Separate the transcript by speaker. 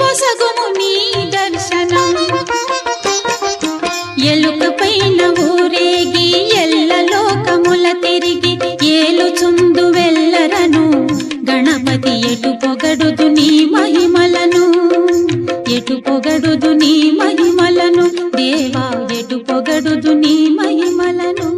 Speaker 1: పొసగుము నీ దర్శనం. ఎలుక పైన ఊరేగి ఎల్ల లోకముల తిరిగి ఏలుచుందు వెళ్ళరను గణపతి ఎటు పొగడుదు నీ మహిమలను? ఎటు పొగడుదు నీ మహిమలను? దేవా ఎటు పొగడుదు నీ మహిమలను?